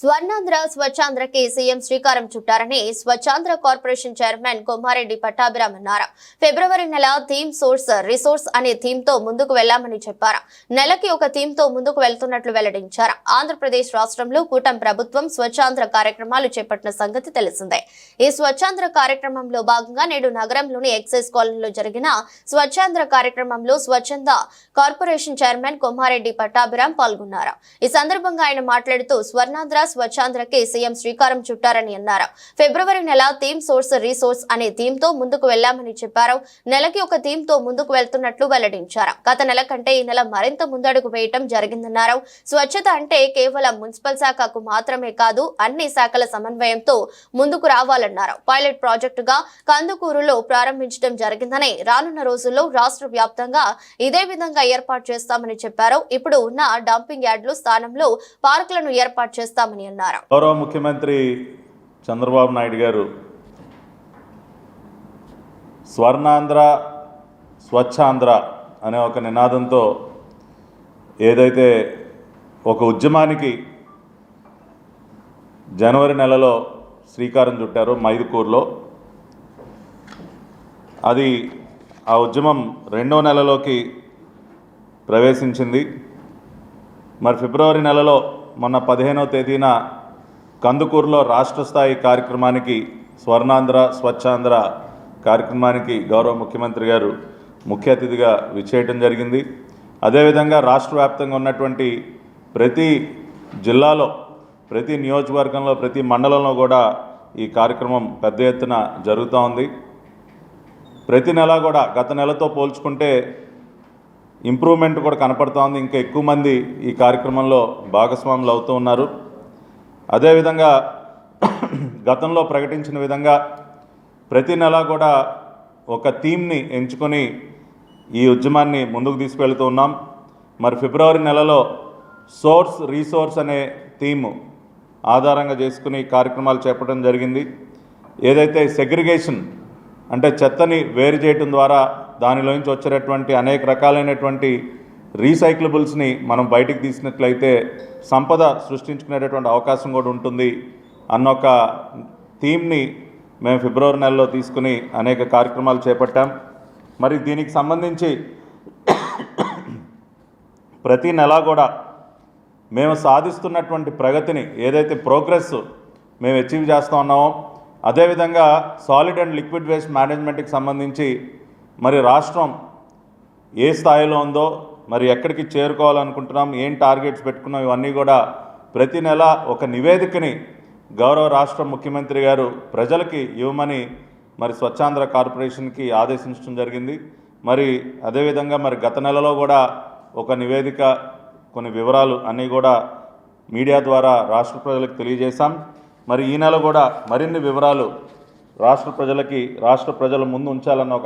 స్వర్ణాంధ్ర స్వచ్ఛాంధ్రకి సీఎం శ్రీకారం చుట్టారని స్వచ్ఛాంధ్ర కార్పొరేషన్ చైర్మన్ కొమ్మారెడ్డి పట్టాభిరామ్ అన్నారు. ఫిబ్రవరి నెల థీమ్ సోర్స్ రిసోర్స్ అనే థీమ్తో ముందుకు వెళ్ళామని చెప్పారు. నెలకి ఒక థీమ్తో ముందుకు వెళ్తున్నట్లు వెల్లడించారు. ఆంధ్రప్రదేశ్ రాష్ట్రంలో కూటమి ప్రభుత్వం స్వచ్ఛాంధ్ర కార్యక్రమాలు చేపట్టిన సంగతి తెలిసిందే. ఈ స్వచ్ఛాంధ్ర కార్యక్రమంలో భాగంగా నేడు నగరంలోని ఎక్సైజ్ కాలనీలో జరిగిన స్వచ్ఛాంధ్ర కార్యక్రమంలో స్వచ్ఛంద కార్పొరేషన్ చైర్మన్ కొమ్మారెడ్డి పట్టాభిరామ్ పాల్గొన్నారు. ఈ సందర్భంగా ఆయన మాట్లాడుతూ స్వర్ణాంధ్ర స్వచ్ఛాంధ్రకి సీఎం శ్రీకారం చుట్టారని అన్నారు. ఫిబ్రవరి నెల థీమ్ సోర్స్ రీసోర్స్ అనే థీమ్తో ముందుకు వెళ్ళామని చెప్పారు. నెలకి ఒక థీమ్తో ముందుకు వెళ్తున్నట్లు వెల్లడించారు. గత నెల కంటే ఈ నెల మరింత ముందడుగు వేయటం జరిగిందన్నారు. స్వచ్ఛత అంటే కేవలం మున్సిపల్ శాఖకు మాత్రమే కాదు అన్ని శాఖల సమన్వయంతో ముందుకు రావాలన్నారు. పైలట్ ప్రాజెక్టుగా కందుకూరులో ప్రారంభించడం జరిగిందని రానున్న రోజుల్లో రాష్ట్ర వ్యాప్తంగా ఇదే విధంగా ఏర్పాటు చేస్తామని చెప్పారు. ఇప్పుడు ఉన్న డంపింగ్ యార్డులు స్థానంలో పార్కులను ఏర్పాటు చేస్తామని అన్నారు. గౌరవ ముఖ్యమంత్రి చంద్రబాబు నాయుడు గారు స్వర్ణాంధ్ర స్వచ్ఛాంధ్ర అనే ఒక నినాదంతో ఏదైతే ఒక ఉద్యమానికి జనవరి నెలలో శ్రీకారం చుట్టారో మైదుకూరులో అది ఆ ఉద్యమం రెండో నెలలోకి ప్రవేశించింది. మరి ఫిబ్రవరి నెలలో మొన్న పదిహేనవ తేదీన కందుకూరులో రాష్ట్ర స్థాయి కార్యక్రమానికి స్వర్ణాంధ్ర స్వచ్ఛాంధ్ర కార్యక్రమానికి గౌరవ ముఖ్యమంత్రి గారు ముఖ్య అతిథిగా విచ్చేయటం జరిగింది. అదేవిధంగా రాష్ట్ర వ్యాప్తంగా ఉన్నటువంటి ప్రతి జిల్లాలో ప్రతి నియోజకవర్గంలో ప్రతి మండలంలో కూడా ఈ కార్యక్రమం పెద్ద ఎత్తున జరుగుతూ ఉంది. ప్రతి నెల కూడా గత నెలతో పోల్చుకుంటే ఇంప్రూవ్మెంట్ కూడా కనపడుతూ ఉంది. ఇంకా ఎక్కువ మంది ఈ కార్యక్రమంలో భాగస్వాములు అవుతూ ఉన్నారు. అదేవిధంగా గతంలో ప్రకటించిన విధంగా ప్రతి నెల కూడా ఒక థీమ్ని ఎంచుకొని ఈ ఉద్యమాన్ని ముందుకు తీసుకెళ్తూ ఉన్నాం. మరి ఫిబ్రవరి నెలలో సోర్స్ రీసోర్స్ అనే థీమ్ ఆధారంగా చేసుకుని కార్యక్రమాలు చేపట్టడం జరిగింది. ఏదైతే సెగ్రిగేషన్ అంటే చెత్తని వేరు చేయటం ద్వారా దానిలోంచి వచ్చేటటువంటి అనేక రకాలైనటువంటి రీసైక్లబుల్స్ని మనం బయటికి తీసినట్లయితే సంపద సృష్టించుకునేటటువంటి అవకాశం కూడా ఉంటుంది. అన్న ఒక థీమ్ని మేము ఫిబ్రవరి నెలలో తీసుకుని అనేక కార్యక్రమాలు చేపట్టాం. మరి దీనికి సంబంధించి ప్రతి నెల కూడా మేము సాధిస్తున్నటువంటి ప్రగతిని ఏదైతే ప్రోగ్రెస్ మేము అచీవ్ చేస్తూ ఉన్నామో అదేవిధంగా సాలిడ్ అండ్ లిక్విడ్ వేస్ట్ మేనేజ్మెంట్కి సంబంధించి మరి రాష్ట్రం ఏ స్థాయిలో ఉందో మరి ఎక్కడికి చేరుకోవాలనుకుంటున్నాం ఏం టార్గెట్స్ పెట్టుకున్నాం ఇవన్నీ కూడా ప్రతి నెల ఒక నివేదికని గౌరవ రాష్ట్ర ముఖ్యమంత్రి గారు ప్రజలకి ఇవ్వమని మరి స్వచ్ఛాంధ్ర కార్పొరేషన్కి ఆదేశించడం జరిగింది. మరి అదేవిధంగా మరి గత నెలలో కూడా ఒక నివేదిక కొన్ని వివరాలు అన్నీ కూడా మీడియా ద్వారా రాష్ట్ర ప్రజలకు తెలియజేశాం. మరి ఈ నెల కూడా మరిన్ని వివరాలు రాష్ట్ర ప్రజలకి రాష్ట్ర ప్రజల ముందు ఉంచాలన్న ఒక